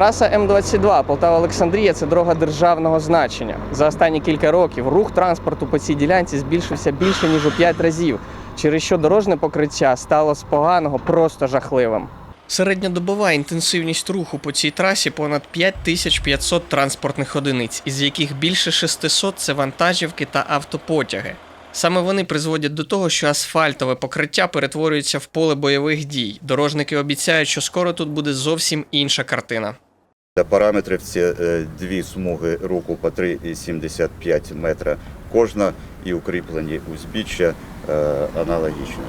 Траса М22 Полтава-Олександрія це дорога державного значення. За останні кілька років рух транспорту по цій ділянці збільшився більше ніж у 5 разів, через що дорожне покриття стало з поганого просто жахливим. Середньодобова інтенсивність руху по цій трасі понад 5500 транспортних одиниць, із яких більше 600 – це вантажівки та автопотяги. Саме вони призводять до того, що асфальтове покриття перетворюється в поле бойових дій. Дорожники обіцяють, що скоро тут буде зовсім інша картина. Параметрів це е, дві смуги руху по 3,75 метра кожна і укріплені узбіччя е, аналогічно.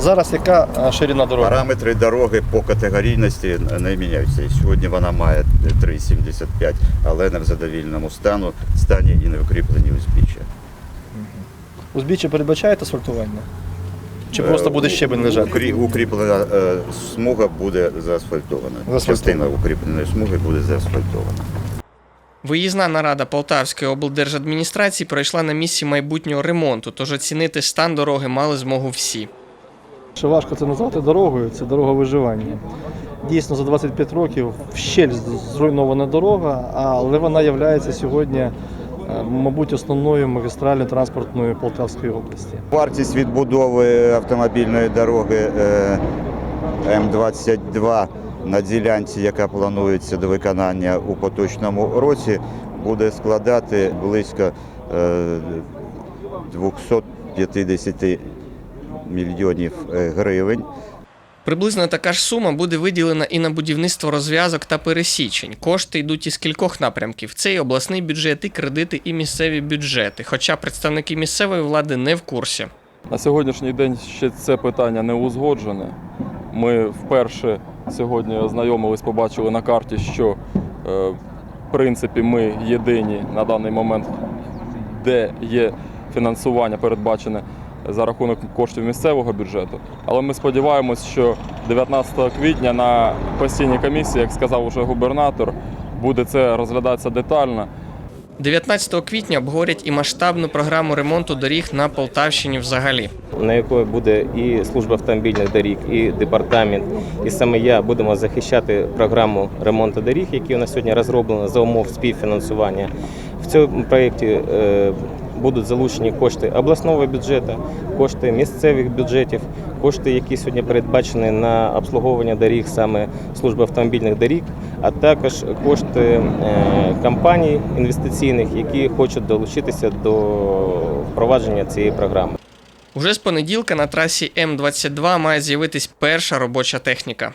Зараз яка ширина дороги? Параметри дороги по категорійності не міняються. І Сьогодні вона має 3,75, але не в задовільному стану, стані і не укріплені узбіччя. Узбіччя передбачаєте асфальтування? Чи просто буде щебень лежати? Укрі- Укріплена е, смуга буде заасфальтована. Заасфальтована. Частина укріпленої смуги буде заасфальтована. Виїзна нарада Полтавської облдержадміністрації пройшла на місці майбутнього ремонту, тож оцінити стан дороги мали змогу всі. Що важко це назвати дорогою, це дорога виживання. Дійсно, за 25 років вщель зруйнована дорога, але вона є сьогодні, мабуть, основною магістральною транспортною Полтавської області. Вартість відбудови автомобільної дороги е, М22 на ділянці, яка планується до виконання у поточному році, буде складати близько е, 250 мільйонів е, гривень. Приблизно така ж сума буде виділена і на будівництво розв'язок та пересічень. Кошти йдуть із кількох напрямків: це і обласний бюджет, і кредити, і місцеві бюджети. Хоча представники місцевої влади не в курсі. На сьогоднішній день ще це питання не узгоджене. Ми вперше сьогодні ознайомились, побачили на карті, що е, в принципі ми єдині на даний момент, де є фінансування передбачене за рахунок коштів місцевого бюджету. Але ми сподіваємось, що 19 квітня на постійній комісії, як сказав уже губернатор, буде це розглядатися детально. 19 квітня обговорять і масштабну програму ремонту доріг на Полтавщині взагалі. на якої буде і служба автомобільних доріг, і департамент, і саме я будемо захищати програму ремонту доріг, які у нас сьогодні розроблено за умов співфінансування. В цьому проєкті е, будуть залучені кошти обласного бюджету, кошти місцевих бюджетів, кошти, які сьогодні передбачені на обслуговування доріг саме служби автомобільних доріг, а також кошти е, компаній інвестиційних, які хочуть долучитися до впровадження цієї програми. Уже з понеділка на трасі М22 має з'явитись перша робоча техніка.